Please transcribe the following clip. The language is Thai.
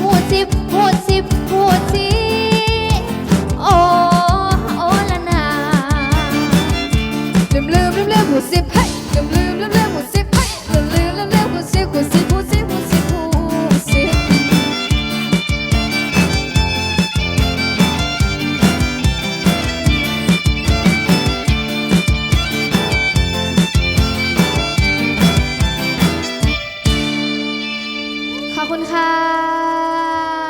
พูดสิบพูดสิพูดสิโอ้อ้ละนาลืมลืมลืมลืมพูดสิ